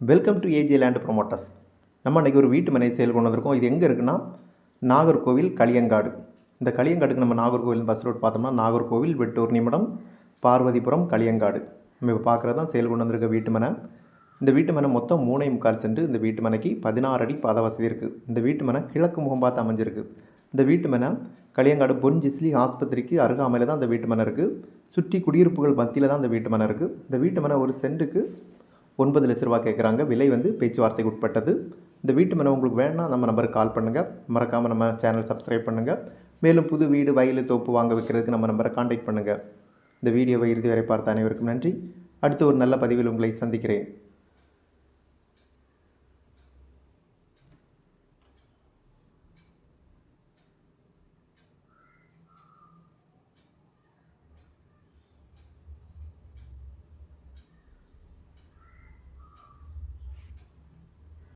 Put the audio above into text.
Welcome to AJ land promoters நம்ம இன்றைக்கி ஒரு வீட்டு மனை சேல் கொண்டு வந்திருக்கோம். இது எங்கே இருக்குன்னா நாகர்கோவில் களியங்காடு இந்த களியங்காடுக்கு நம்ம நாகர்கோவில் பஸ் ரோட் பார்த்தோம்னா நாகர்கோவில் வெட்டூர் நிமிடம் பார்வதிபுரம் களியங்காடு நம்ம இப்போ பார்க்குறது தான் சேல் கொண்டு வந்திருக்க வீட்டு மனை. இந்த வீட்டு மனை மொத்தம் மூணே முக்கால் சென்று இந்த வீட்டு மனைக்கு பதினாறு அடி பாத வசதி இருக்குது இந்த வீட்டு மனை கிழக்கு முகம் பார்த்து அமைஞ்சிருக்கு. இந்த வீட்டு மனை களியங்காடு பொன் ஜிஸ்லி ஆஸ்பத்திரிக்கு அருகாமையில் தான் இந்த வீட்டு மனை இருக்குது சுற்றி குடியிருப்புகள் மத்தியில் தான் இந்த வீட்டு மனை இருக்குது இந்த வீட்டு மனை ஒரு சென்ட்டுக்கு ஒன்பது லட்ச ரூபா கேட்குறாங்க. விலை வந்து பேச்சுவார்த்தைக்கு உட்பட்டது. இந்த வீட்டு மனை உங்களுக்கு வேணால் நம்ம நம்பருக்கு கால் பண்ணுங்கள் மறக்காமல் நம்ம சேனல் சப்ஸ்கிரைப் பண்ணுங்கள் மேலும் புது வீடு வயல் தோப்பு வாங்க வைக்கிறதுக்கு நம்ம நம்பரை காண்டாக்ட் பண்ணுங்கள் இந்த வீடியோவை இறுதி வரை பார்த்த அனைவருக்கும் நன்றி. அடுத்து ஒரு நல்ல பதிவில் உங்களை சந்திக்கிறேன்.